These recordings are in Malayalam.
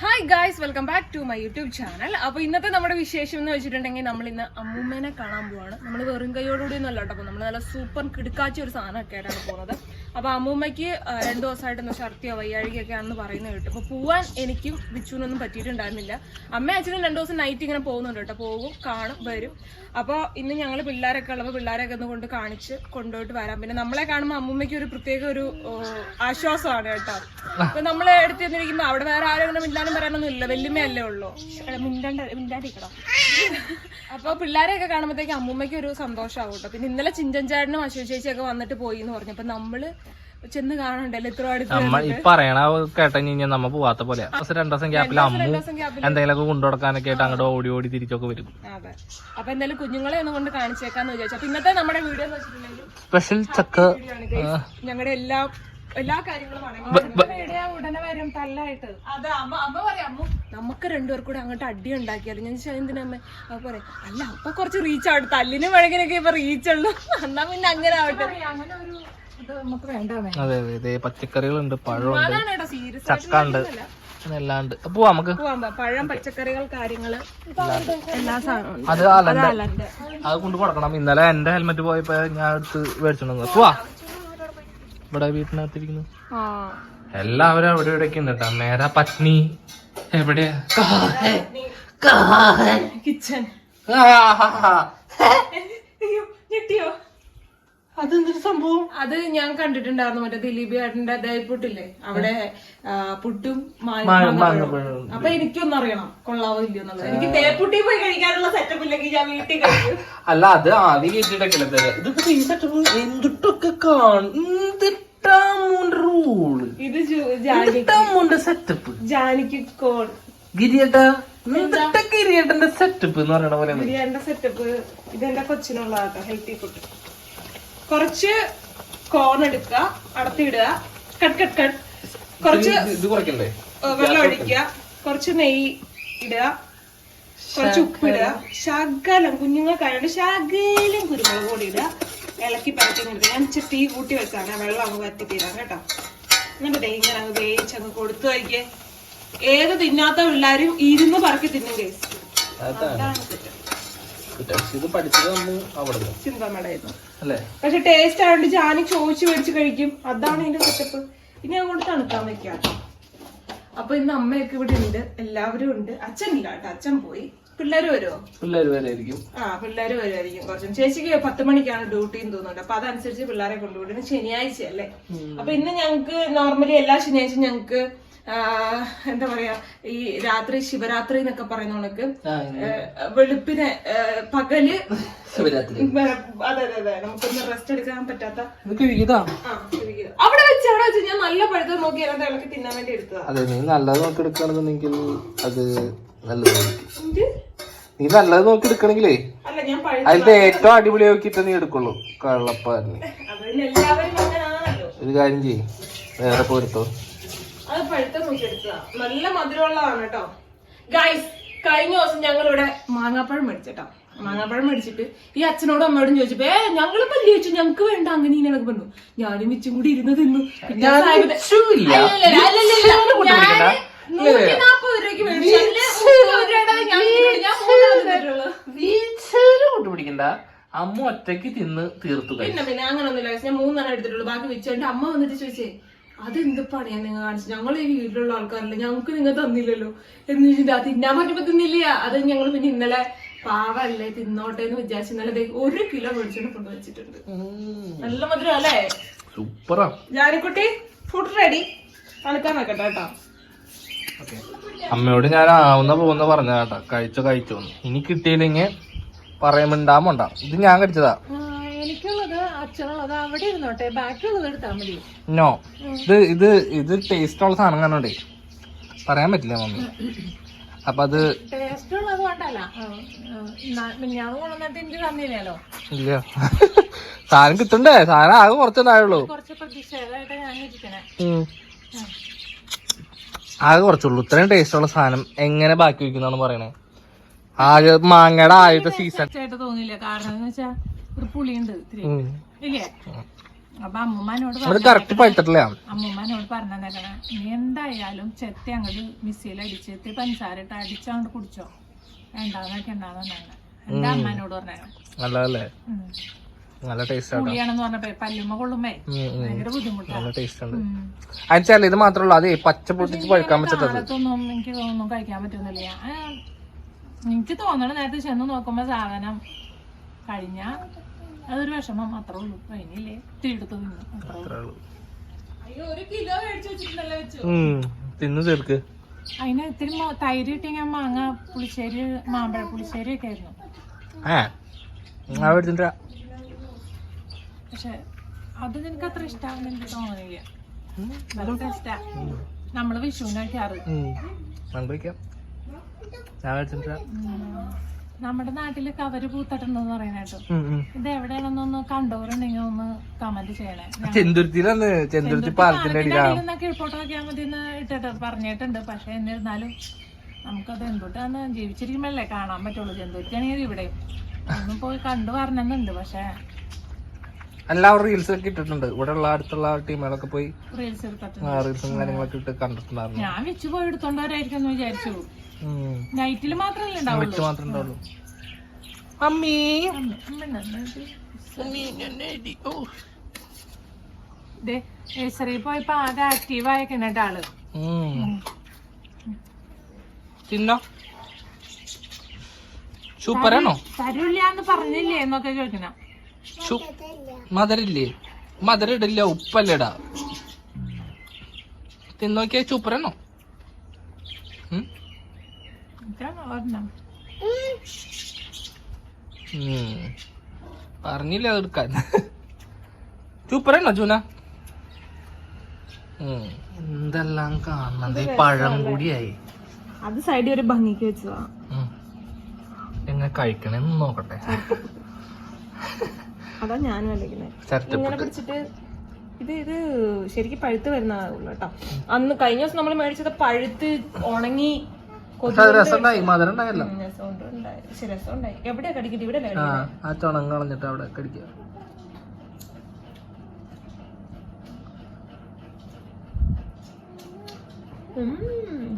Hi guys welcome back to my YouTube channel അപ്പോൾ ഇന്നത്തെ നമ്മുടെ വിശേഷം എന്ന് വെച്ചിട്ടുണ്ടെങ്കിൽ നമ്മൾ ഇന്ന് അമ്മൂമ്മേനെ കാണാൻ പോവാണ്. നമ്മൾ വെറും കൈയോടുകൂടി ഒന്നും അല്ലാട്ടോ നമ്മൾ നല്ല സൂപ്പർ കിടുക്കാച്ച ഒരു സാധനമൊക്കെ ആയിട്ടാണ് പോകുന്നത്. അപ്പൊ അമ്മൂമ്മയ്ക്ക് രണ്ട് രണ്ടു ദിവസമായിട്ട് ഒന്ന് ഛർത്തിയോ വയ്യാഴികയൊക്കെ ആണെന്ന് പറയുന്നത് കേട്ടു. അപ്പൊ പോവാൻ എനിക്കും ബിച്ചുവിനൊന്നും പറ്റിയിട്ടുണ്ടായിരുന്നില്ല. അമ്മ അച്ഛനും രണ്ടു ദിവസം നൈറ്റ് ഇങ്ങനെ പോകുന്നുണ്ട് കേട്ടോ. പോകും കാണും വരും. അപ്പോൾ ഇന്ന് ഞങ്ങൾ പിള്ളേരൊക്കെ ഉള്ളപ്പോൾ പിള്ളേരൊക്കെ ഒന്ന് കൊണ്ട് കാണിച്ച് കൊണ്ടുപോയിട്ട് വരാം. പിന്നെ നമ്മളെ കാണുമ്പോൾ അമ്മൂമ്മയ്ക്ക് ഒരു പ്രത്യേക ഒരു ആശ്വാസമാണ് കേട്ടോ. അപ്പോൾ നമ്മളെ എടുത്ത് ചെന്നിരിക്കുമ്പോൾ അവിടെ വേറെ ആരോഗ്യം അങ്ങനെ മിണ്ടാനും പറയാനൊന്നുമില്ല. വല്യമ്മയല്ലേ ഉള്ളൂ. മിണ്ടണ്ട മിണ്ടാണ്ടിരിക്കണം അപ്പൊ പിള്ളേരെയൊക്കെ കാണുമ്പോഴത്തേക്ക് അമ്മൂമ്മയ്ക്ക് ഒരു സന്തോഷമാവും കേട്ടോ. പിന്നെ ഇന്നലെ ചിഞ്ചൻ ചേട്ടനും അശോക് ചേച്ചിയൊക്കെ വന്നിട്ട് പോയി എന്ന് പറഞ്ഞു. അപ്പൊ നമ്മൾ ചെന്ന് കാണണ്ടല്ലോ ഇത്ര അടുത്ത നമ്മ ഈ പറയണ കേട്ടു കഴിഞ്ഞാൽ നമ്മ പോവാത്ത പോലെ. രണ്ടു ദിവസം ഗ്യാപ്പിൽ അമ്മു ഗ്യാപ്പിൽ എന്തെങ്കിലുമൊക്കെ കൊണ്ടുകൊടുക്കാനൊക്കെ ആയിട്ട് അങ്ങോട്ട് ഓടി ഓടി തിരിച്ചൊക്കെ വരും. അതെ. അപ്പൊ എന്തായാലും കുഞ്ഞുങ്ങളെ ഒന്നും കൊണ്ട് കാണിച്ചേക്കാന്ന് വിചാരിച്ചു. അപ്പൊ ഇന്നത്തെ നമ്മുടെ വീഡിയോ എന്ന് വെച്ചിട്ടുണ്ടെങ്കിൽ സ്പെഷ്യൽ ചക്ക ഞങ്ങളുടെ എല്ലാ എല്ലാ കാര്യങ്ങളും ഉടനെ വരും തല്ലായിട്ട്. അതെ അമ്മ അമ്മ പറയാം അമ്മ നമുക്ക് രണ്ടുപേർ കൂടെ അങ്ങോട്ട് അടി ഉണ്ടാക്കിയാലും ഞാൻ ചോദിച്ചാൽ എന്തിനാ അമ്മ? അപ്പൊ പറയാം അല്ല അപ്പൊ കുറച്ച് റീച്ച് ആവട്ടെ. തല്ലിനും വഴകിനൊക്കെ ഇപ്പൊ റീച്ച് ഉള്ളു. എന്നാ പിന്നെ അങ്ങനെ ആവട്ടെ. അങ്ങനെ ഒരു അതെ അതെ ഇതേ പച്ചക്കറികളുണ്ട് പഴമുണ്ട്. സീരിയസ് ചക്ക ഉണ്ട് എല്ലാണ്ട് ഉണ്ട് അപ്പൊ നമുക്ക്. പഴം പച്ചക്കറികൾ കാര്യങ്ങൾ. അത് അലന്റെ അത് കൊണ്ട് കൊടുക്കണം. ഇന്നലെ എന്റെ ഹെൽമെറ്റ് പോയപ്പോ ഞാൻ എടുത്ത് മേടിച്ചിട്ടുണ്ടെന്ന് പോവാ. ഇവിടെ വീട്ടിനകത്തിരിക്കുന്നു? ആ. എല്ലാവരും അവിടെ ഇവിടെ ഉണ്ട് കേട്ടോ മേരാ പത്നി. എവിടെയാ? ഞെട്ടിയോ? അതെന്തൊരു സംഭവം? അത് ഞാൻ കണ്ടിട്ടുണ്ടായിരുന്നു മറ്റേ ദിലീപ് ഏട്ടന്റെ ദയപ്പുട്ടില്ലേ? അവിടെ പുട്ടും മാങ്ങ- മാങ്ങ- മാങ്ങപ്പഴവും. അപ്പൊ എനിക്കൊന്നും അറിയണം കൊള്ളാവോ എനിക്ക് ദയപ്പുട്ടി പോയി കഴിക്കാനുള്ള സെറ്റപ്പ് ഇല്ലെങ്കിൽ ഞാൻ വീട്ടിൽ കഴിക്കും. അല്ല അത് ആദ്യം കേട്ടിട്ടൊക്കെ ഈ സെറ്റപ്പ് എന്തിട്ടൊക്കെ കാണും. റൂൾ ഇത് ജാനി സെറ്റപ്പ് ജാനിക്ക് കോൾ ഗിരിയേട്ട എന്തിട്ട ഗിരിയേട്ടന്റെ സെറ്റപ്പ് എന്ന് പറയണ പോലെ ഗിരിയേട്ടന്റെ സെറ്റപ്പ് ഇതെന്റെ കൊച്ചിനുള്ള ഹെൽത്തി ഫുഡ് കുറച്ച് കോൺ എടുക്കുക അടത്തിയിടുക കട്ട് കട്ട് കട്ട്. കുറച്ച് ഇത് കുറയ്ക്കണ്ടേ? വെള്ളം ഒഴിക്കുക. കുറച്ച് നെയ് ഇടുക. കുറച്ച് ഉപ്പ് ഇടുക. ശകലം കുഞ്ഞുങ്ങൾക്കായോണ്ട് ശകലം കുരുമുളക് പൊടി ഇടുക. ഇളക്കി പരത്തി കൊടുക്കുക ഞാൻ ഇച്ചിരി തീ കൂട്ടി വെച്ചാണ് വെള്ളം അങ്ങ് വറ്റി തീരാം കേട്ടോ. എന്നിട്ട് ഇങ്ങനെ അങ്ങ് വേവിച്ച് അങ്ങ് കൊടുത്തു കഴിക്കേ ഏത് തിന്നാത്ത പിള്ളേരും ഇരുന്ന് പറക്കി തിന്നും കേസ് പക്ഷെ ടേസ്റ്റ് ആയതുകൊണ്ട് ജാനി ചോദിച്ചു മേടിച്ച് കഴിക്കും. അതാണ് ഇതിന്റെ സെറ്റപ്പ് ഇനി അങ്ങോട്ട് തണുക്കാൻ വെക്കാം അപ്പൊ ഇന്ന് അമ്മയൊക്കെ ഇവിടെ ഉണ്ട്. എല്ലാവരും ഉണ്ട്. അച്ഛനില്ല കേട്ടോ. അച്ഛൻ പോയി. പിള്ളേര് വരുമോ പിള്ളേര് വരായിരിക്കും. ആ പിള്ളേര് വരുമായിരിക്കും കുറച്ചും ചേച്ചിക്ക് പത്ത് മണിക്കാണ് ഡ്യൂട്ടി എന്ന് തോന്നുന്നുണ്ട്. അപ്പൊ അതനുസരിച്ച് പിള്ളേരെ കൊണ്ടുപോയി ശനിയാഴ്ച അല്ലേ? അപ്പൊ ഇന്ന് ഞങ്ങക്ക് നോർമലി എല്ലാ ശനിയാഴ്ച ഞങ്ങക്ക് എന്താ പറയാ ഈ രാത്രി ശിവരാത്രി എന്നൊക്കെ പറയുന്ന കണക്ക്. വെളുപ്പിന് പകൽ. ശിവരാത്രി. അതെ അതെ അതെ. നമുക്കൊന്ന് റെസ്റ്റ് എടുക്കാൻ പറ്റാത്ത. അവിടെ വെച്ച് അവിടെ വെച്ച്. ഞാൻ നല്ല പഴുത്തത് നോക്കി അതിനകത്ത് ഇളക്കി തിന്നാൻ വേണ്ടി എടുത്തതാ. അതെ നീ നല്ലത് നോക്കി എടുക്കുകയാണെന്നുണ്ടെങ്കിൽ അത് നല്ലതായിരിക്കും? നീ നല്ലത് നോക്കി എടുക്കണെങ്കിലേ. അല്ല ഞാൻ പഴുത്ത അതിലത്തെ ഏറ്റവും അടിപൊളി നോക്കിട്ട് നീ എടുക്കുള്ളൂ. അങ്ങനാണല്ലോ ഒരു കാര്യം ചെയ്യും. വേറെ പോരുത്തോ. അത് പഴുത്ത നോക്കി എടുത്തതാ നല്ല മധുരമുള്ളതാണ് കേട്ടോ. ഗൈസ് കഴിഞ്ഞ ദിവസം ഞങ്ങൾ ഇവിടെ മാങ്ങാപ്പഴം മേടിച്ചിട്ടോ. മാങ്ങാപ്പഴം മേടിച്ചിട്ട് ഈ അച്ഛനോടും അമ്മയോടും ചോദിച്ചപ്പോ ഏ ഞങ്ങളിപ്പോ വലിയ ചോദിച്ചു ഞങ്ങക്ക് വേണ്ട. അങ്ങനെ ഇങ്ങനെ പറഞ്ഞു. ഞാനും മിച്ചും കൂടി ഇരുന്ന് തിന്നു. വീച്ചേര് കൂട്ടുപിടിക്കണ്ട അമ്മ ഒറ്റയ്ക്ക് തിന്ന് തീർത്തു പിന്നെ പിന്നെ അങ്ങനൊന്നുമില്ല ഞാൻ മൂന്നെണ്ണം എടുത്തിട്ടുള്ളൂ. ബാക്കി വെച്ചു എന്റെ അമ്മ വന്നിട്ട് ചോദിച്ചേ അതെന്ത് പണിയാ നിങ്ങൾ കാണിച്ചു ഞങ്ങൾ ഈ വീട്ടിലുള്ള ആൾക്കാരല്ലേ. ഞങ്ങൾക്ക് നിങ്ങൾ തന്നില്ലല്ലോ. എന്ന് ചോദിച്ചിട്ട് തിന്നാൻ പറ്റുമ്പോ തിന്നില്ല. അത് ഞങ്ങൾ പിന്നെ ഇന്നലെ പാവല്ലേ തിന്നോട്ടെ എന്ന് വിചാരിച്ചു ഇന്നലെ ഒരു കിലോ വെളിച്ചെണ്ണ ഫുഡ് വെച്ചിട്ടുണ്ട്. നല്ല മധുരം അല്ലേ? സൂപ്പറാ. ജാനിക്കുട്ടി ഫുഡ് റെഡി തണുക്കാൻ വെക്കട്ടെ കേട്ടോ. അമ്മയോട് ഞാൻ ആവുന്ന പോകുന്ന പറഞ്ഞ കേട്ടാ. കഴിച്ചോ കഴിച്ചോ ഇനി കിട്ടിയില്ലെങ്കിൽ പറയുമ്പോണ്ടാമണ്ട ഇത് ഞാൻ കഴിച്ചതാ. എനിക്കുള്ളത് അച്ഛനുള്ളത് അവിടെ ഇരുന്നോട്ടെ. ബാക്കിയുള്ളത് എടുത്താൽ മതി. നോ. ഇത് ഇത് ഇത് ടേസ്റ്റ് ഉള്ള സാധനം കാണണ്ടേ പറയാൻ പറ്റില്ല മമ്മി. അപ്പൊ അത് ടേസ്റ്റ് ഉള്ളത് കൊണ്ടല്ല. ഞാൻ കൊണ്ടുവന്നിട്ട് എനിക്ക് തന്നില്ലല്ലോ. ഇല്ല. സാധനം കിട്ടണ്ടേ? സാധനം ആകെ കുറച്ചുണ്ടായുള്ളൂ കുറച്ച് പ്രതിഷേധമായിട്ട് ഞാൻ ഇരിക്കണേ. ആകെ കുറച്ചുള്ളൂ. ഇത്രയും ടേസ്റ്റ് ഉള്ള സാധനം എങ്ങനെ ബാക്കി വെക്കുന്നാണ് പറയണേ. ആകെ മാങ്ങയുടെ ആദ്യത്തെ സീസൺ തോന്നില്ല കാരണം പുളിയുണ്ട് അത് കറക്റ്റ് പഴുത്തിട്ടില്ല. അമ്മൂമ്മനോട് നീ എന്തായാലും ചെത്തി അങ്ങോട്ട് മിക്സിയിൽ അടിച്ച് എത്തി പഞ്ചസാര ഇട്ട് അടിച്ചങ്ങോട്ട് കുടിച്ചോ. വേണ്ടാന്നൊക്കെ ഉണ്ടാകുന്നുണ്ടാണ് എന്റെ അമ്മനോട് പറഞ്ഞു നല്ലതല്ലേ? നല്ല ടേസ്റ്റ് ഇത് മാത്രമല്ല അതെ പച്ച പൊട്ടിച്ച് പഴുക്കാൻ പറ്റത്തത് എനിക്ക് ഒന്നും കഴിക്കാൻ പറ്റുന്നില്ല. എനിക്ക് തോന്നണ നേരത്തെ ചെന്ന് നോക്കുമ്പോ സാധനം കഴിഞ്ഞ അതൊരു വിഷമം. അത്രേ ഉള്ളൂ. കഴിഞ്ഞില്ലേ? തീടുത്ത് തിന്നു. തിന്നു തീർക്ക്. അതിന് ഇത്തിരി തൈര് കിട്ടിയ ഞാൻ മാങ്ങ പുളിശ്ശേരി മാമ്പഴ പുളിശ്ശേരി ഒക്കെ ആയിരുന്നു ആ പക്ഷെ അത് നിനക്ക് അത്ര ഇഷ്ടാവുന്ന എനിക്ക് തോന്നുന്നില്ല നമ്മൾ കഴിക്കാറ് ഉം. നമ്മുടെ നാട്ടിൽ കവര് പൂത്തട്ടുണ്ടെന്ന് പറയുന്ന കേട്ടോ. ഇത് എവിടെയാണെന്നൊന്ന് കണ്ടവരുണ്ടെങ്കിൽ ഒന്ന് കമന്റ് ചെയ്യണേ. ചെന്തുരുത്തിയിലാണ് ചെന്തുരുത്തി പാലത്തിന്റെ നോക്കിയാൽ മതി ഇട്ടിട്ട് പറഞ്ഞിട്ടുണ്ട്. പക്ഷെ എന്നിരുന്നാലും നമുക്കത് എന്തുട്ടാന്ന് ജീവിച്ചിരിക്കുമ്പോഴല്ലേ കാണാൻ പറ്റുള്ളൂ. ചെന്തുരുത്തിയാണെങ്കിൽ ഇവിടെ ഒന്നും പോയി കണ്ടു പറഞ്ഞെന്നുണ്ട് പക്ഷെ എല്ലാവരും റീൽസ് ഒക്കെ ഇട്ടിട്ടുണ്ട്. ഇവിടെ ഉള്ള അടുത്തുള്ള ടീമുകളൊക്കെ പോയി റീൽസ് റീൽസും കാര്യങ്ങളൊക്കെ ഇട്ട് കണ്ടിട്ടുണ്ടായിരുന്നു. ഞാൻ വെച്ച് പോയി എടുത്തോണ്ട് വരായിരിക്കും എന്ന് വിചാരിച്ചു. ഉം. നൈറ്റിൽ മാത്രമല്ലേ വിട്ട് ഉണ്ടാവുള്ളൂ. മാത്രമേ ഉണ്ടാവുള്ളൂ. അമ്മീ. പോയപ്പോ ആകെ ആക്റ്റീവ് ആയിക്കണ ആൾ. തിന്നോ? സൂപ്പറാണോ? തരൂല്ല എന്ന് പറഞ്ഞില്ലേ എന്നൊക്കെ ചോദിക്കണം. മധുരില്ലേ? മധുര ഇടില്ല ഉപ്പല്ലേടാ. തിന്നോക്കിയ സൂപ്പറാണോ ഉം? ഇതാണ് ഒരെണ്ണം. ഉം. പറഞ്ഞില്ല എടുക്കാൻ. സൂപ്പറാണോ ചൂന ഉം. എന്തെല്ലാം കാണുന്നത്? പഴം കൂടിയായി. അത് സൈഡിൽ ഒരു ഭംഗിക്ക് വെച്ചതാ. എങ്ങനെ കഴിക്കണേന്ന് നോക്കട്ടെ. അതാ ഞാനും അല്ലെങ്കിൽ ഇങ്ങനെ പിടിച്ചിട്ട് ഇത് ഇത് ശരിക്കും പഴുത്ത് വരുന്നതാകുള്ളൂ കേട്ടോ. അന്ന് കഴിഞ്ഞ ദിവസം നമ്മൾ മേടിച്ചത് പഴുത്ത് ഉണങ്ങി എവിടെയാ കടിക്കുന്നത് ഇവിടെ ആ ചുണങ്ങ് കളഞ്ഞിട്ട് അവിടെ കടിക്കുക.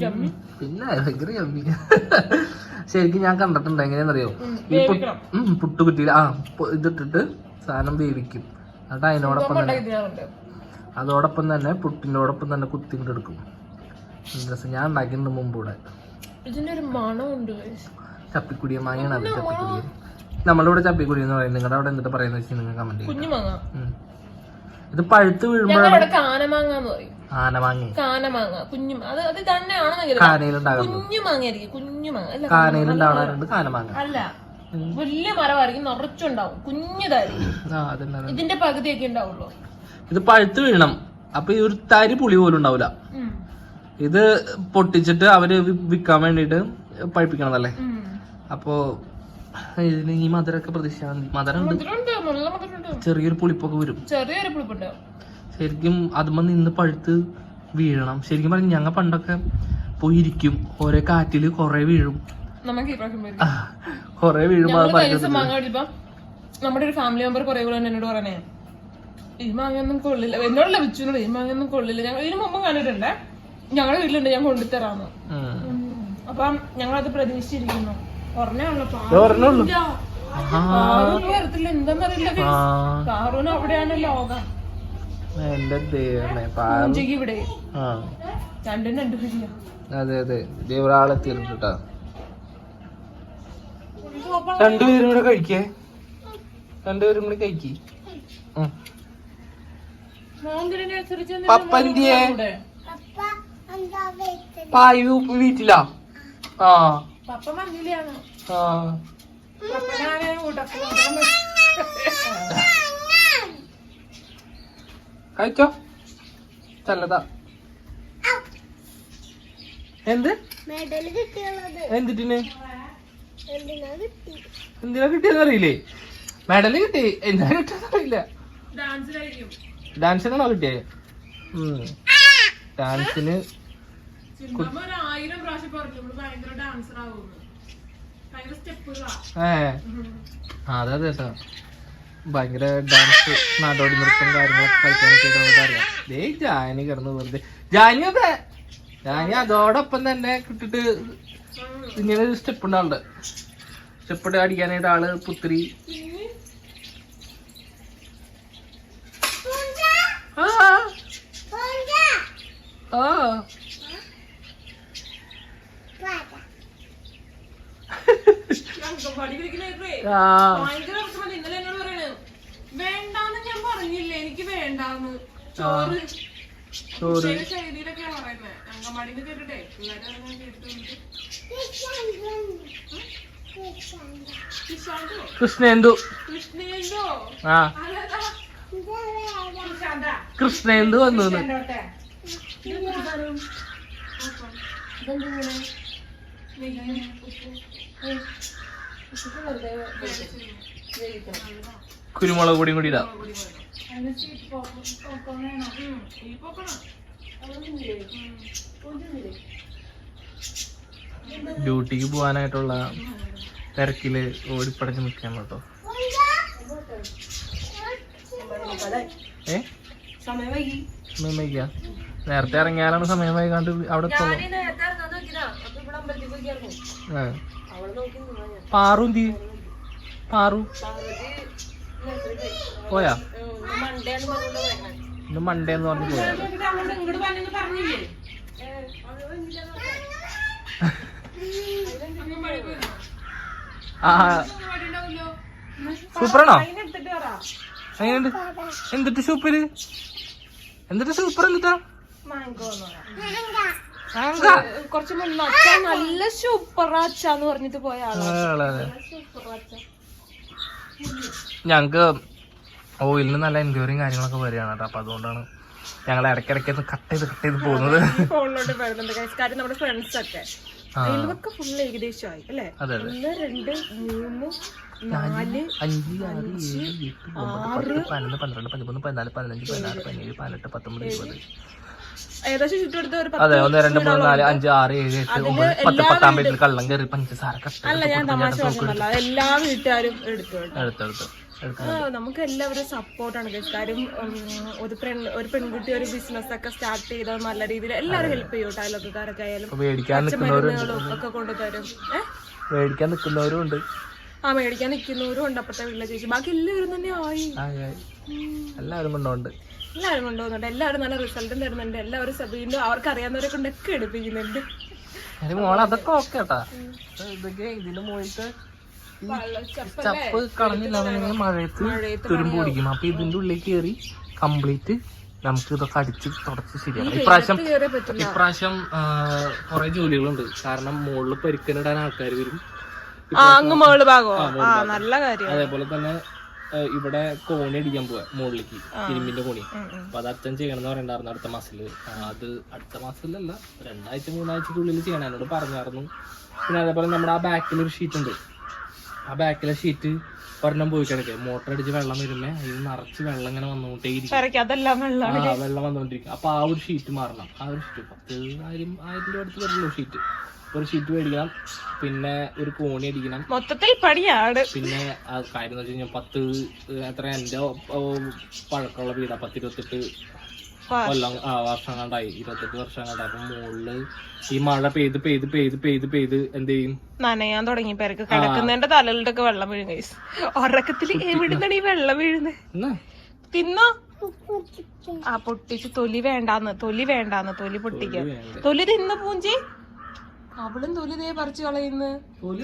ജമ്മി പിന്നെ ഭയങ്കര യമ്മി ശരിക്കും ഞാൻ കണ്ടിട്ടുണ്ട്. എങ്ങനെയാണെന്നറിയോ? ഈ പുട്ടുകുറ്റിയിൽ ആ ഇതിട്ടിട്ട് സാധനം വേവിക്കും എന്നിട്ട് അതിനോടൊപ്പം തന്നെ അതോടൊപ്പം തന്നെ പുട്ടിനോടൊപ്പം തന്നെ കുത്തിയിട്ട് എടുക്കും. രസം ഞാൻ ഉണ്ടാക്കിയിട്ടുണ്ട് മുമ്പൂടെ. ചപ്പിക്കുടിയ മാങ്ങയാണ് അത് ചപ്പിക്കുടിയ. നമ്മളിവിടെ ചപ്പിക്കുടി എന്ന് പറയുന്നത്. നിങ്ങളുടെ അവിടെ എന്നിട്ട് പറയുന്നത് വെച്ചാൽ നിങ്ങൾ കമന്റ് ചെയ്യും. ഇത് പഴുത്ത് വീഴുമ്പോഴാണ് കാനമാങ്ങ എന്ന് പറയും. ആനമാങ്ങ കാനമാങ്ങ. കുഞ്ഞു അത് അത് തന്നെയാണെന്നെങ്കിൽ കാനയിലുണ്ടാകുന്നത് കുഞ്ഞു മാങ്ങയായിരിക്കും. കുഞ്ഞു മാങ്ങ. അല്ല കാനയിലുണ്ടാവാറുണ്ട് കാനമാങ്ങ. അല്ല. വലിയ മരമായിരിക്കും നിറച്ചുണ്ടാവും. കുഞ്ഞതായിരിക്കും ഇതിന്റെ പകുതിയൊക്കെ ഉണ്ടാവുള്ളൂ. ഇത് പഴുത്ത് വീഴണം. അപ്പൊ ഈ ഒരു തരി പുളി പോലും ഉണ്ടാവില്ല ഇത് പൊട്ടിച്ചിട്ട് അവർ വിൽക്കാൻ വേണ്ടിട്ട് പഴിപ്പിക്കണതല്ലേ. അപ്പോ ഇതിന് ഈ മധുരമൊക്കെ പ്രതീക്ഷിച്ചാൽ മധുരം ചെറിയൊരു പുളിപ്പൊക്കെ വരും. ചെറിയൊരു പുളിപ്പുണ്ട്. ശരിക്കും അതുമ്പോ നിന്ന് പഴുത്ത് വീഴണം. ശരിക്കും പറഞ്ഞ ഞങ്ങൾ പണ്ടൊക്കെ പോയിരിക്കും. ഓരോ കാറ്റിൽ കൊറേ വീഴും. കൊറേ വീഴുമ്പോ അത് നമ്മുടെ ഒരു ഫാമിലി മെമ്പർ കുറെ കൂടെ എന്നോട് പറയണേ ഈ മാങ്ങയൊന്നും കൊള്ളില്ല. എന്നോട് ലഭിച്ചു ഈ മാങ്ങയൊന്നും കൊള്ളില്ല. ഞങ്ങൾ ഇതിനു മുമ്പ് കണ്ടിട്ടുണ്ട്. ഞങ്ങളുടെ വീട്ടിലുണ്ട് ഞാൻ കൊണ്ടുതരാന്ന്. അപ്പം പ്രതീക്ഷിച്ചിരിക്കുന്നു. ഉള്ളൂ. ആ, വരത്തില്ല. എന്താന്നറിയില്ല. ആ, കാറൂന് അവിടെയാണ് ലോകം. എന്റെ ദൈവമേ പാവം ഇവിടെ. രണ്ടും രണ്ടു അതെ അതെ. ദൈവരാളെത്തിയിട്ടുണ്ട് കേട്ടോ രണ്ടുപേരും കൂടെ കഴിക്കേ. രണ്ടുപേരും കൂടെ കഴിക്കേ. പപ്പന്തിയെ പായു വീട്ടിലാ? ആ. ആ. കഴിച്ചോ? ചല്ലതാ. എന്ത്? എന്തിട്ടിന്? എന്തിനാ കിട്ടി? എന്തിനാ കിട്ടിയെന്ന് അറിയില്ലേ? മെഡൽ കിട്ടി. എന്താ കിട്ടിയെന്ന് അറിയില്ല. ഡാൻസിലായിരിക്കും ഡാൻസിനാണോ കിട്ടിയേ. ഡാൻസിന് അതെ അതെ സാർ ഭയങ്കര ഡാൻസ് നാടോടി നൃത്തം കാര്യങ്ങളൊക്കെ കളിക്കാനൊക്കെ നമുക്ക് അറിയാം. ദേ ജാനി കിടന്ന് വെറുതെ. ജാനി അതെ. ജാനി അതോടൊപ്പം തന്നെ കിട്ടിട്ട് ഇങ്ങനെ ഒരു സ്റ്റെപ്പ് ഉണ്ടാവുന്നുണ്ട് സ്റ്റെപ്പ് ഇട്ട് അടിക്കാനായിട്ട് ആൾ പുത്തിരി ആ. വേണ്ടാന്ന് ഞാൻ പറഞ്ഞില്ലേ? എനിക്ക് വേണ്ടാന്ന്. ചോറ്. ചോറ്. പറയുന്നത് അങ്കമാടിന്ന് കേട്ടിട്ടേ പിള്ളേരെ കേട്ടിട്ടുണ്ട് കൃഷ്ണേന്ദു ആ കൃഷ്ണേന്ദു വന്നു കുരുമുളക് പൊടിയും കൂടി ഇടാം ഈ ഡ്യൂട്ടിക്ക് പോകാനായിട്ടുള്ള തിരക്കിൽ ഓടിപ്പടഞ്ഞ് നിൽക്കാൻ കേട്ടോ ഏ? സമയം വൈകിയ? നേരത്തെ ഇറങ്ങിയാലാണ് സമയം വൈകാണ്ട് അവിടെ പാറു എന്തി പാറു? പോയാ. ഇന്ന് മൺഡേ എന്ന് പറഞ്ഞു. പോയാ അങ്ങോട്ട് ഇങ്ങോട്ട് പറഞ്ഞു പറഞ്ഞില്ലേ ആ സൂപ്പറാണോ? എങ്ങനെയുണ്ട്? എന്തിട്ട് സൂപ്പര്? എന്തിട്ട് സൂപ്പർ എന്നിട്ടാ. കുറച്ച് മുന്നേ അച്ഛ നല്ല സൂപ്പർ അച്ഛന്ന് പറഞ്ഞിട്ട് പോയ ആളാ. ആളാണ്. ഞങ്ങക്ക് ഓയിലിന് നല്ല എൻക്വയറിയും കാര്യങ്ങളൊക്കെ വരികയാണ് കേട്ടോ. അപ്പൊ അതുകൊണ്ടാണ് ഞങ്ങൾ ഇടയ്ക്കിടയ്ക്ക് കട്ട് ചെയ്ത് കട്ട് ചെയ്ത് പോകുന്നത്. ഫോണിലോട്ട് വരുന്നുണ്ട്. കാര്യം നമ്മുടെ ഫ്രണ്ട്സ് ഒക്കെ. ആ. ഫുള്ള് ഏകദേശമായി അല്ലേ? ഒന്ന് രണ്ട് മൂന്ന് നാല് അഞ്ച് ആറ് ഏഴ് എട്ട് ഒമ്പത് പത്ത് പതിനൊന്ന് പന്ത്രണ്ട് പതിമൂന്ന് പതിനാല് പതിനഞ്ച് പതിനാറ് പതിനേഴ് പതിനെട്ട് പത്തൊമ്പത് ഇരുപത്. ഏകദേശം ചുറ്റുമെടുത്ത ഒരു അതെ പത്ത് ഒന്ന് രണ്ട് മൂന്ന് നാല് അഞ്ച് ആറ് ഏഴ് എട്ട് ഒമ്പത് പത്ത് പത്താം പേരിൽ കള്ളം കയറി പഞ്ചസാര അല്ല ഞാൻ തമാശ പറഞ്ഞല്ല എല്ലാ വീട്ടുകാരും എടുത്തു എടുത്തെടുത്ത് നമുക്ക് എല്ലാവരും സപ്പോർട്ടാണ്. കാര്യം ഒരു പെൺ ഒരു പെൺകുട്ടി ഒരു ബിസിനസ് ഒക്കെ സ്റ്റാർട്ട് ചെയ്താൽ നല്ല രീതിയിൽ എല്ലാവരും ഹെൽപ്പ് ചെയ്യും കേട്ടോ ആയാലും. മരുന്നുകളും ഒക്കെ കൊണ്ടുതരും മേടിക്കാൻ നിൽക്കുന്നവരും ഉണ്ട്. ആ മേടിക്കാൻ നിൽക്കുന്നവരും ഉണ്ട് അപ്പുറത്തെ വീട്ടിലെ ചേച്ചി. ബാക്കി എല്ലാവരും തന്നെ ആയി. എല്ലാവരും കൊണ്ടുണ്ട് എല്ലാവരും കൊണ്ടുപോകുന്നുണ്ട്. എല്ലാവരും നല്ല റിസൾട്ടും തരുന്നുണ്ട്. എല്ലാവരും വീണ്ടും അവർക്ക് അറിയാവുന്നവരെ കൊണ്ടൊക്കെ എടുപ്പിക്കുന്നുണ്ട്. അതൊക്കെ ഓക്കെ കേട്ടാ ഇതൊക്കെ ഇതിന് ഈ ചപ്പ് കളഞ്ഞില്ലാന്നുണ്ടെങ്കിൽ മഴയത്ത് തുരുമ്പ് പിടിക്കും അപ്പൊ ഇതിന്റെ ഉള്ളിൽ കയറി കംപ്ലീറ്റ് നമുക്ക് ഇതൊക്കെ അടിച്ച് തുടച്ച് ശരിയാണ് ഇപ്രാവശ്യം ഇപ്രാവശ്യം കുറെ ജോലികളുണ്ട്. കാരണം മുകളിൽ പരിക്കനിടാൻ ആൾക്കാർ വരും. അതേപോലെ തന്നെ ഇവിടെ കോണി അടിക്കാൻ പോവാ മുകളിലേക്ക് ഇരുമ്പിന്റെ കോണി. അപ്പൊ അത് അച്ഛൻ ചെയ്യണം എന്ന് പറയണ്ടായിരുന്നു അടുത്ത മാസത്തിൽ. അത് അടുത്ത മാസത്തിലല്ല രണ്ടാഴ്ച മൂന്നാഴ്ചക്കുള്ളിൽ ചെയ്യണം. എന്നോട് പറഞ്ഞായിരുന്നു. പിന്നെ അതേപോലെ നമ്മുടെ ആ ബാക്കിൽ ഒരു ഷീറ്റ് ഉണ്ട്. ആ ബാക്കിലെ ഷീറ്റ് ഒരെണ്ണം പോയി കിടക്കുക മോട്ടർ അടിച്ച് വെള്ളം വരുമ്പോ അതിൽ നിറച്ച് വെള്ളം ഇങ്ങനെ വന്നുകൊണ്ടേ ഇരിക്കും അതെല്ലാം വെള്ളം ആ വെള്ളം വന്നുകൊണ്ടിരിക്കും. അപ്പൊ ആ ഒരു ഷീറ്റ് മാറണം. ആ ഒരു ഷീറ്റ് പത്ത് ആയിരം ആയിരം രൂപ അടുത്ത് വരുള്ളൂ ഷീറ്റ് ഒരു ഷീറ്റ് മേടിക്കണം. പിന്നെ ഒരു കോണി അടിക്കണം. മൊത്തത്തിൽ പണിയാണ്. പിന്നെ കാര്യം എന്ന് വെച്ച് കഴിഞ്ഞാൽ പത്ത് എത്ര എന്റെ പഴക്കമുള്ള വീടാ. പത്ത് ഇരുപത്തെട്ട് കൊല്ലം ആ വർഷം കണ്ടായി ഇരുപത്തെട്ട് വർഷം കണ്ടായി അപ്പൊ മുകളിൽ ഈ മഴ പെയ്ത് പെയ്ത് പെയ്ത് പെയ്ത് പെയ്ത് എന്ത് ചെയ്യും? നനയാൻ തുടങ്ങി. പേരക്ക് കിടക്കുന്നതിന്റെ തലകളുടെ ഒക്കെ വെള്ളം വീഴും കൈസ് ഉറക്കത്തിൽ എവിടുന്നാണ് ഈ വെള്ളം വീഴുന്നത് തിന്നോ? ആ പൊട്ടിച്ച് തൊലി വേണ്ടാന്ന് തൊലി വേണ്ടാന്ന് തൊലി പൊട്ടിക്കാൻ തൊലി തിന്ന പൂഞ്ചി. അവളും തൊലി ദേ പറിച്ചു കളയുന്നു.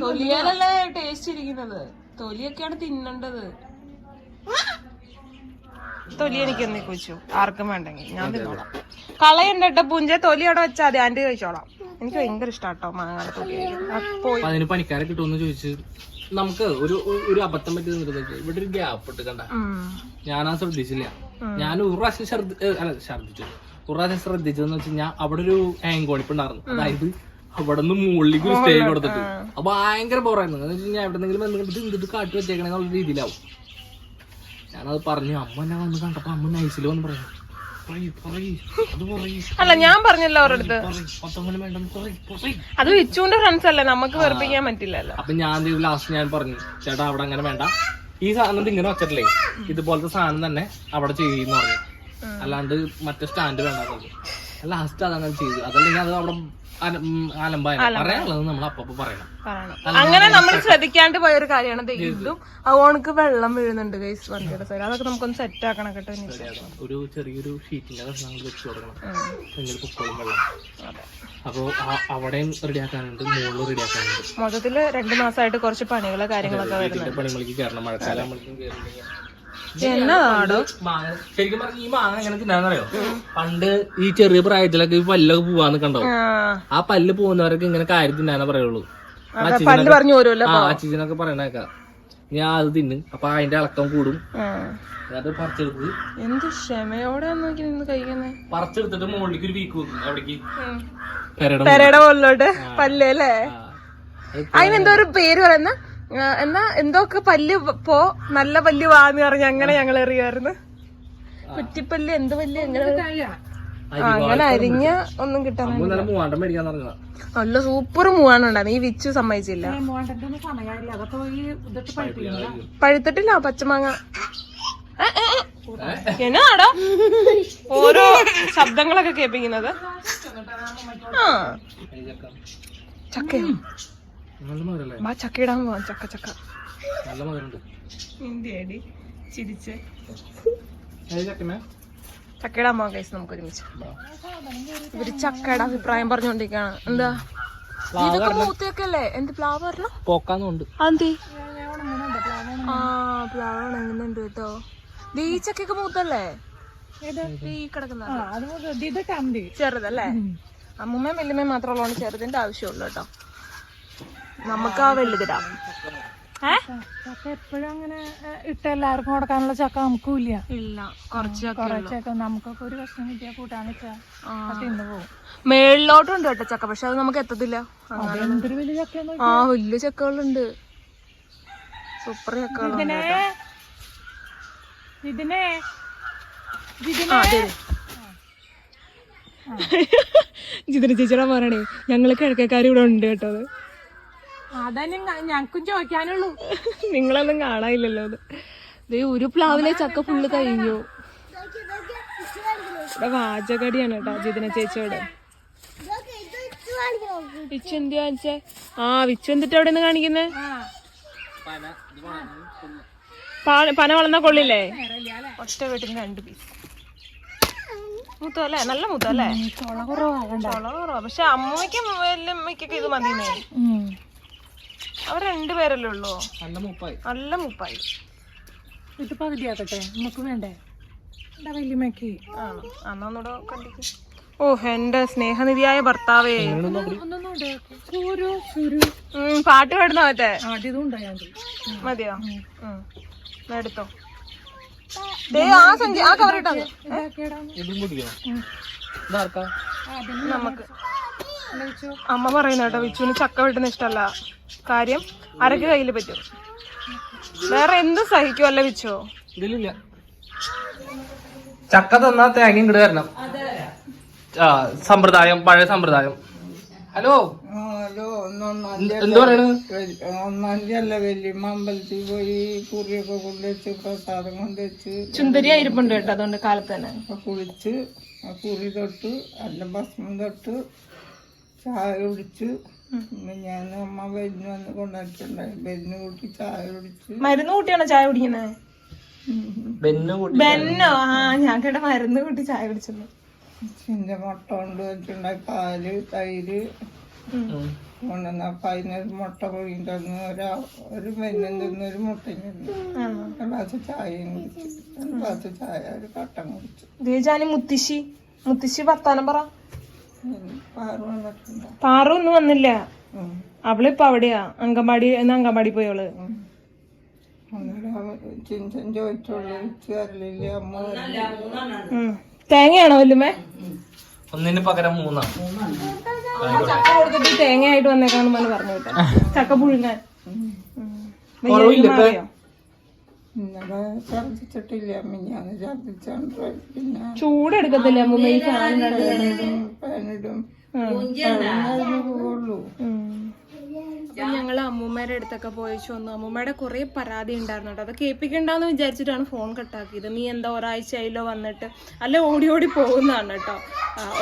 തൊലിയാലല്ലേ ടേസ്റ്റ് ഇരിക്കുന്നത്. തൊലിയൊക്കെയാണ് തിന്നണ്ടത്. തൊലി എനിക്ക് എന്നേ കുച്ചു ആർക്കും വേണ്ടെങ്കിൽ. ഞാൻ തിന്നോളാം. കളയുണ്ട് കേട്ടോ പൂഞ്ച തൊലി അവിടെ വെച്ചാൽ മതി. ആന്റി കഴിച്ചോളാം. എനിക്ക് ഭയങ്കര ഇഷ്ടാട്ടോ മാങ്ങാടെ തൊലി പോയി. അപ്പൊ അതിന് പണിക്കാരെ കിട്ടുമെന്ന് ചോദിച്ചു നമുക്ക് ഒരു ഒരു- അബദ്ധം പറ്റി നിർത്തി ഇവിടെ ഒരു ഗ്യാപ്പ് ഇട്ട് കണ്ട. ഞാനാ ശ്രദ്ധിച്ചില്ല. ഞാൻ ഒരു പ്രാവശ്യം ശ്രദ്ധ അല്ല ശ്രദ്ധിച്ചു. ഒരു പ്രാവശ്യം ശ്രദ്ധിച്ചതെന്ന് വെച്ച് കഴിഞ്ഞാൽ അവിടെ ഒരു ആങ്കോണിപ്പുണ്ടായിരുന്നു അതായത് അവിടെ നിന്ന് മുകളിലേക്ക് സ്റ്റേ കൊടുത്തിട്ട്. അപ്പൊ ഭയങ്കര ബോറായിരുന്നു. എന്ന് വെച്ച് കഴിഞ്ഞാൽ എവിടെ നിന്നെങ്കിലും എന്തെങ്കിലും ഇത് കാട്ടി വെച്ചേക്കണെന്നുള്ള രീതിയിലാവും. ഞാനത് പറഞ്ഞു. അമ്മ എന്നെ വന്ന് കണ്ടപ്പോ അമ്മ നൈസിൽ വന്ന് പറയാം അല്ല ഞാൻ പറഞ്ഞല്ലോ അവരുടെ അടുത്ത്. പറയ് പത്തൊമ്പത് വേണ്ടെന്ന് പറയ് പറയ്. അത് വിച്ചുവിന്റെ ഫ്രണ്ട്സ് അല്ലേ? നമുക്ക് വെറുപ്പിക്കാൻ പറ്റില്ലല്ലോ. അപ്പൊ ഞാൻ ലാസ്റ്റ് ഞാൻ പറഞ്ഞു ചേട്ടാ അവിടെ അങ്ങനെ വേണ്ട. ഈ സാധനം ഇങ്ങനെ വെച്ചിട്ടില്ലേ? ഇതുപോലത്തെ സാധനം തന്നെ അവിടെ ചെയ്യുന്ന പറഞ്ഞു. അല്ലാണ്ട് മറ്റേ സ്റ്റാൻഡ് വേണ്ട ലാസ്റ്റ് അതങ്ങനെ ചെയ്തു. അതല്ലെങ്കിൽ അത് അവിടെ അങ്ങനെ നമ്മൾ ശ്രദ്ധിക്കാണ്ട് പോയ ഒരു കാര്യമാണ് ഇതും അതുകൊണ്ട് വെള്ളം വീഴുന്നുണ്ട് ഗൈസ് വണ്ടിയുടെ സൈഡ് അതൊക്കെ നമുക്കൊന്ന് സെറ്റ് ആക്കണം കേട്ടോ. ഒരു ചെറിയൊരു ഷീറ്റിന്റെ കഷ്ണം നമ്മൾ വെച്ച് കൊടുക്കണം. പൊക്കോളും വെള്ളം. അപ്പോ അവിടെയും റെഡിയാക്കാനുണ്ട് റെഡിയാക്കാനുണ്ട് മൊത്തത്തിൽ രണ്ടു മാസമായിട്ട് കുറച്ച് പണികൾ കാര്യങ്ങളൊക്കെ വരുന്നുണ്ട്. കയറണം. മഴക്കാലം എന്നതാടോ മാങ്ങ ശരിക്കും പറഞ്ഞ ഈ മാങ്ങ എങ്ങനെ തിന്നാന്നറിയോ? പണ്ട് ഈ ചെറിയ പ്രായത്തിലൊക്കെ ഈ പല്ലൊക്കെ പോവാന്ന് കണ്ടോ? ആ. പല്ല് പോകുന്നവരൊക്കെ ഇങ്ങനെ കാര്യം തിന്നാന്നേ പറയുള്ളൂ. അച്ഛനൊക്കെ പല്ല് പറഞ്ഞു വരുമല്ലോ ആ അച്ചിച്ചനൊക്കെ പറയണേക്കാം. ഞാൻ അത് തിന്നു അപ്പൊ അതിന്റെ ഇളക്കം കൂടും. പറിച്ചെടുത്ത് എന്ത് ക്ഷമയോടെ പറിച്ചെടുത്തിട്ട് മുകളിലേക്ക് ഒരു വീക്ക് വെക്കും അവിടേക്ക്. പല്ല് അല്ലേ? അതിനെന്തോ ഒരു പേര് പറയുന്ന? എന്നാ എന്തൊക്കെ പല്ല് പോ നല്ല പല്ല് വാന്ന് പറഞ്ഞ് അങ്ങനെ ഞങ്ങൾ എറിയായിരുന്നു കുറ്റിപ്പല്ല് എന്ത് പല്ല് എങ്ങനെ അങ്ങനെ അരിഞ്ഞ ഒന്നും കിട്ടാൻ നല്ല സൂപ്പർ മൂവാണുണ്ടായിരുന്നു ഈ വിച്ചു സമ്മതിച്ചില്ല. പഴുത്തിട്ടില്ല പച്ചമാങ്ങ. എന്നാടാ ഓരോ ശബ്ദങ്ങളൊക്കെ കേൾപ്പിക്കുന്നത്. ആ. ചക്കയോ? ചക്ക ഇടാൻ പോവാം. ചക്ക ചക്ക. നല്ല മധുരണ്ട് ഇന്ത്യടി ചിരിച്ച്. ഏത് ചക്കമേ? ചക്ക ഇടാൻ പോവാം കൈസ് നമുക്ക് ഒരുമിച്ച്. ഇവർ ചക്കയുടെ അഭിപ്രായം പറഞ്ഞോണ്ടിരിക്കാണ് എന്താ? ഇതൊക്കെ അല്ലേ എന്ത് പ്ലാവ് പോക്കാന്നുണ്ട് അതെന്തി? ആ പ്ലാവ് ഉണങ്ങുന്നുണ്ട് കേട്ടോ. ദേ ഈ ചക്കയൊക്കെ മൂത്തല്ലേ ഈ കിടക്കുന്ന ചെറുതല്ലേ? അമ്മൂമ്മയും വല്യമ്മയും മാത്രമുള്ളതുകൊണ്ട് ചെറുതിന്റെ ആവശ്യമുള്ളൂ കേട്ടോ. നമുക്ക് ആ വെള്ളി തരാം ചക്ക എപ്പോഴും അങ്ങനെ ഇട്ട് എല്ലാവർക്കും കൊടുക്കാനുള്ള ചക്ക നമുക്കും ഇല്ല ഇല്ല കുറച്ച് കുറച്ചൊക്കെ നമുക്കൊക്കെ ഒരു കഷ്ണം കിട്ടിയ കൂട്ടാന്ന് വെച്ചാൽ പോകും മേളിലോട്ടുണ്ട് കേട്ടോ ചക്ക പക്ഷെ അത് നമുക്ക് എത്തത്തില്ല. എന്തൊരു വലിയ ചക്കയൊന്നും ആ വലിയ ചക്കകളുണ്ട്. സൂപ്പർ ചക്കകളുണ്ട് ഇതിനെ ഇതിനെ. ജിതിന. ചേച്ചിയുടെ പറയണേ ഞങ്ങൾ കിഴക്കേക്കാർ ഇവിടെ ഉണ്ട് കേട്ടോ അത്. അതന്നെ ഞങ്ങൾക്കും ചോദിക്കാനുള്ളൂ. നിങ്ങളൊന്നും കാണാനില്ലല്ലോ അത് ദേ ഒരു പ്ലാവിലെ ചക്ക ഫുള്ള് കഴിഞ്ഞു. ഇവിടെ വാചകടിയാണ് കേട്ടോ ജിതിന ചേച്ചിയോട്. വിച്ചു എന്തിയാ കാണിച്ചേ? ആ വിച്ചു എന്തിട്ട് അവിടെ നിന്ന് കാണിക്കുന്നേ? പന വളർന്ന കൊള്ളില്ലേ? ഒറ്റ വീട്ടിന് രണ്ട് പീസ് മൂത്തോ അല്ലേ നല്ല മൂത്തോ അല്ലേ കുറവാ പക്ഷെ അമ്മയ്ക്കും വല്യമ്മയ്ക്കൊക്കെ ഇത് മതിന്നേ അവർ രണ്ടുപേരല്ലേ ഉള്ളൂ? നല്ല മൂപ്പായി. നല്ല മുപ്പായി. ഇത് പകുതിയാക്കട്ടെ നമുക്ക് വേണ്ടേ? വല്യമ്മക്ക് ആ കണ്ടിക്ക്. ഓ എന്റെ സ്നേഹനിധിയായ ഭർത്താവേ. പാട്ട് പാടുന്ന മറ്റേ? മതിയോ? എടുത്തോ. ദേ ആ സഞ്ചി ആ കവർ ഇട്ടാ ഇതാർക്കാ? നമുക്ക്. അമ്മ പറയുന്ന കേട്ടോ വിച്ചുവിന് ചക്ക വെട്ടുന്ന ഇഷ്ടമല്ല. കാര്യം അരക്ക് കയ്യിൽ പറ്റും. വേറെ എന്ത് സഹിക്കുമല്ല വിച്ചോ? ഇതിലില്ല. ചക്ക തന്നാ തേങ്ങ ഇങ്ങോട്ട് വരണം. ആ സമ്പ്രദായം പഴയ സമ്പ്രദായം. ഹലോ? ഹലോ എന്താ എന്ത് പറയണ്? ഒന്നാം തീയതി വല്യമ്മ അമ്പലത്തിൽ പോയി കുറിയൊക്കെ കൊണ്ടുവച്ച് പ്രസാദം കൊണ്ടുവച്ച്. ചുന്ദരിയാ ഇരിപ്പുണ്ട് കേട്ടോ അതുകൊണ്ട് കാലത്ത് തന്നെ. കുളിച്ച് കുറി തൊട്ട് അല്ല ഭസ്മം തൊട്ട് ചായ കുടിച്ച്. ഞാൻ അമ്മ ബെരിന് വന്ന് കൊണ്ടാക്കിട്ടുണ്ടായി ബെരിന് കൂട്ടി ചായ കുടിച്ച്. മരുന്ന് കൂട്ടിയാണോ ചായ കുടിക്കുന്നത് ബെന്നു കൂട്ടി ആ ഞാൻ കേട്ട മരുന്ന് കൂട്ടി ചായ കുടിച്ചല്ലോ ചിന്റെ മുട്ട കൊണ്ട് വെച്ചിട്ടുണ്ടായി. പാൽ തൈര്. കൊണ്ടുവന്ന അപ്പം അതിനൊരു മുട്ട പൊഴിയും തന്നു ഒരാ ഒരു ബെന്നും തിന്ന് ഒരു മുട്ടയും തിന്നു. ഗ്ലാസ് ചായയും കുടിച്ചു. ഗ്ലാസ് ചായ ഒരു കട്ടൻ കുടിച്ചു. മുത്തശ്ശി മുത്തിശ്ശി മുത്തിശ്ശി വർത്താനം പറ. പാറ് ഒന്നും വന്നില്ല. അവൾ അവളിപ്പോ അവിടെയാ. അങ്കമാടി എന്ന് അങ്കമാടി പോയോൾ. തേങ്ങയാണോ വല്ലുമേ? ഒന്നിന് പകരം മൂന്നാണ് ചക്ക കൊടുത്തിട്ട് തേങ്ങയായിട്ട് വന്നേക്കാണെന്ന് പറഞ്ഞ് ചക്ക പുഴുങ്ങാൻ. ഛർദിച്ചിട്ടില്ല മിഞ്ഞാന്ന് ഛർദിച്ചാണ് പിന്നെ ചൂടെടുക്കത്തില്ല അമ്മൂമ്മ? ഈ ഞങ്ങൾ അമ്മൂമ്മയുടെ അടുത്തൊക്കെ പോയിച്ചു വന്നു. അമ്മൂമ്മയുടെ കുറേ പരാതി ഉണ്ടായിരുന്നു കേട്ടോ. അത് കേൾപ്പിക്കണ്ടെന്ന് വിചാരിച്ചിട്ടാണ് ഫോൺ കട്ടാക്കിയത്. നീ എന്താ ഒരാഴ്ചയായില്ലോ വന്നിട്ട്? അല്ല ഓടി ഓടി പോകുന്നതാണ് കേട്ടോ.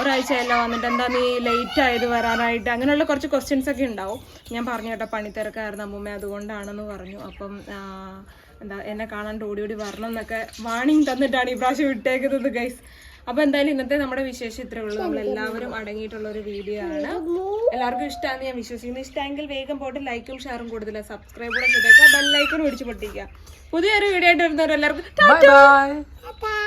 ഒരാഴ്ചയായില്ലോ വന്നിട്ട് എന്താ നീ ലേറ്റ് ആയത് വരാനായിട്ട്? അങ്ങനെയുള്ള കുറച്ച് ക്വസ്റ്റ്യൻസ് ഒക്കെ ഉണ്ടാവും. ഞാൻ പറഞ്ഞു കേട്ടോ പണിത്തിരക്കായിരുന്നു അമ്മൂമ്മ അതുകൊണ്ടാണെന്ന് പറഞ്ഞു. അപ്പം എന്താ എന്നെ കാണാണ്ട് ഓടി ഓടി വരണം എന്നൊക്കെ വാണിംഗ് തന്നിട്ടാണ് ഈ പ്രാവശ്യം വിട്ടേക്കുന്നത് ഗൈസ് അപ്പൊ എന്തായാലും ഇന്നത്തെ നമ്മുടെ വിശേഷം ഇത്രേ ഉള്ളൂ. നമ്മൾ എല്ലാവരും അടങ്ങിയിട്ടുള്ള ഒരു വീഡിയോ ആണ്. എല്ലാവർക്കും ഇഷ്ടമാണെന്ന് ഞാൻ വിശ്വസിക്കുന്നു. ഇഷ്ടമെങ്കിൽ വേഗം പോയിട്ട് ലൈക്കും ഷെയറും കൂടുതൽ സബ്സ്ക്രൈബ് കൂടെ ചെയ്തേക്കുക. ബെല്ലൈക്കൺ പിടിച്ചു പൊട്ടിക്കുക. പുതിയൊരു വീഡിയോ ആയിട്ട് വരുന്നവരെല്ലാവർക്കും